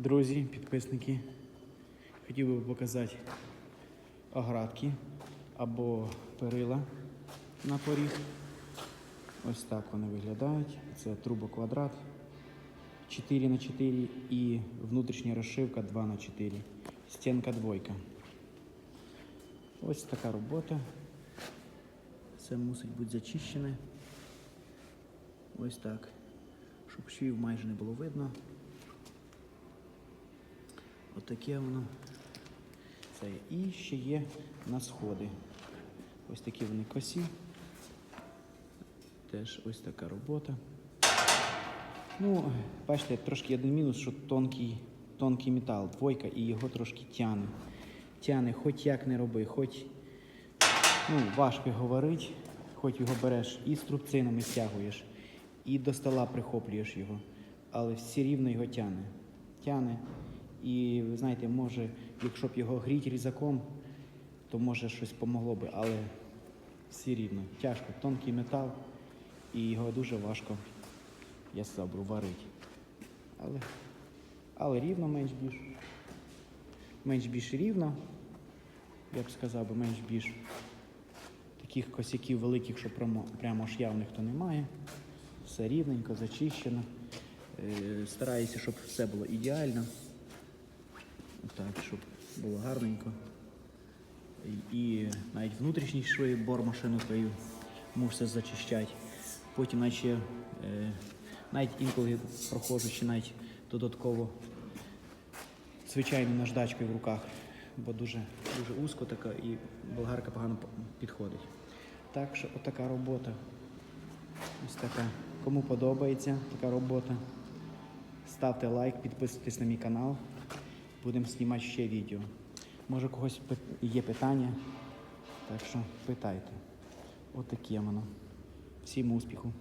Друзі, підписники, хотів би показати оградки або перила на поріг. Ось так вони виглядають. Це трубоквадрат 4 на 4 і внутрішня розшивка 2 на 4 Стінка двойка. Ось така робота. Все мусить бути зачищене. Ось так. Щоб швів майже не було видно. Отаке воно. Це. І ще є на сходи. Ось такі вони косі. Теж ось така робота. Ну, бачите, трошки один мінус, що тонкий, тонкий метал, двойка, і його трошки тяне. Тяне, хоч як не роби, хоч ну, важко говорити, хоч його береш і струбцинами стягуєш, і до стола прихоплюєш його, але все рівно його тяне. Тяне. І ви знаєте, може, якщо б його гріти різаком, то може щось помогло би, але все рівно. Тяжко, тонкий метал, і його дуже важко, я сказав, варити. Але, але рівно менш більш. Менш більш рівно, я б сказав, би менш більш таких косяків великих, що прямо, прямо ж явних то немає. Все рівненько, зачищено. Е, Стараюся, щоб все було ідеально. Так, щоб було гарненько. І, навіть внутрішній шви бормашину твою мусиш зачищати. Потім ще, е, навіть інколи проходжу ще навіть додатково звичайною наждачкою в руках, бо дуже, дуже узко така і болгарка погано підходить. Так що отака робота. Ось така. Кому подобається така робота, ставте лайк, підписуйтесь на мій канал. Будемо знімати ще відео. Може, у когось є питання, так що питайте. Отаке воно. Всім успіху!